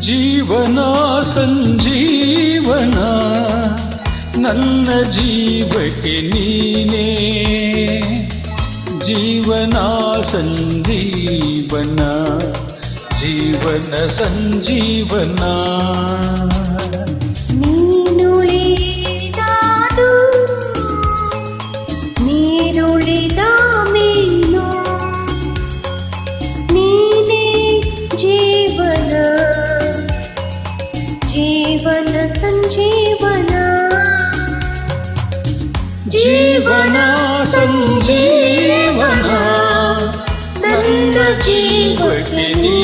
ಜೀವನ ಸಂಜೀವನ ನನ್ನ ಜೀವಕ್ಕೆ ನೀನೇ. ಜೀವನ ಸಂಜೀವನ ಜೀವನ ಸಂಜೀವನ. जीवन। सञ्जीवना ग जीवनि।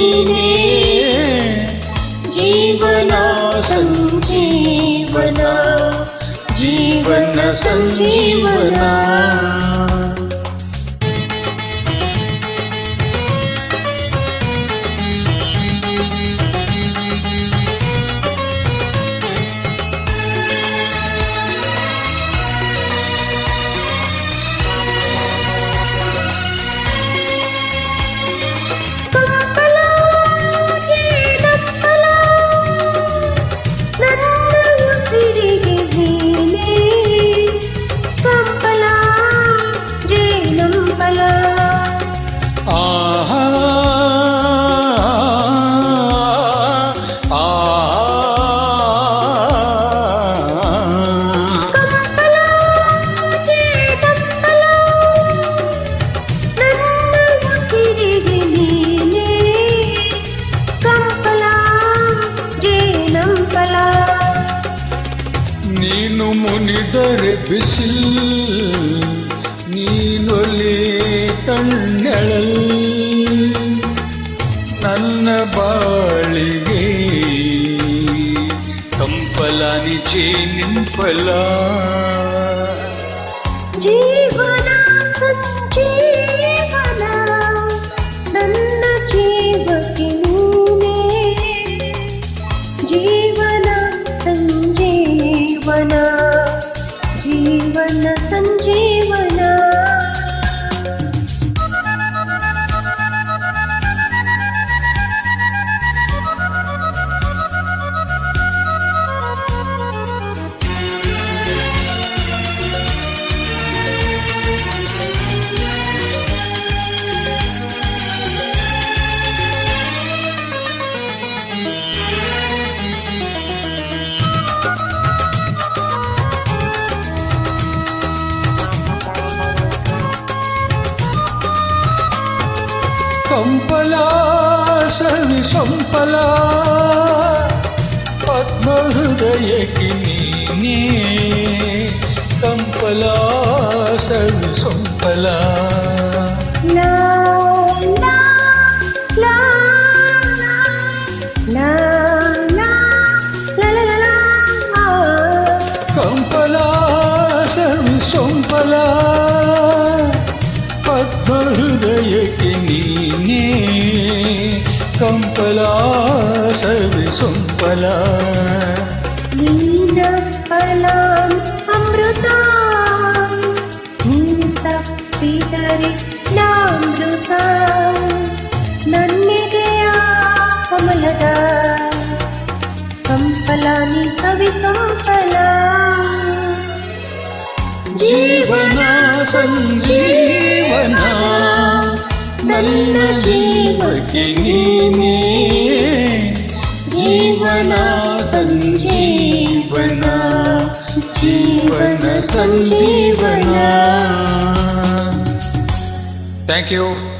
सञ्जीवना जीवन। सञ्जीवना ನೀನು ಮುನಿದರೆ ಬಿಸಿಲ್ ನೀನೊಲಿ ತಣ್ಣೆಳಲ್ ನನ್ನ ಬಾಳಿಗೆ ಕಂಪಲ ನಿಜೆ ನಿಂಪಲ ಜೀವನ da da సంపలా శవి సంపలా. పద్మహృదయకి నీనే సంపలా శవి సంపలా. సొంపల సవి సొంపల అమృత పితరి నామృత నన్నిಗೆಯ ಕಮಲದ ಕಂಪಲ ನೀ ಕವಿ ಕಂಪಲ ಜೀವನ ಸಂಜೀವನ ನನ್ನ ಜೀವಕ್ಕೆ ನೀನೇ Thank you.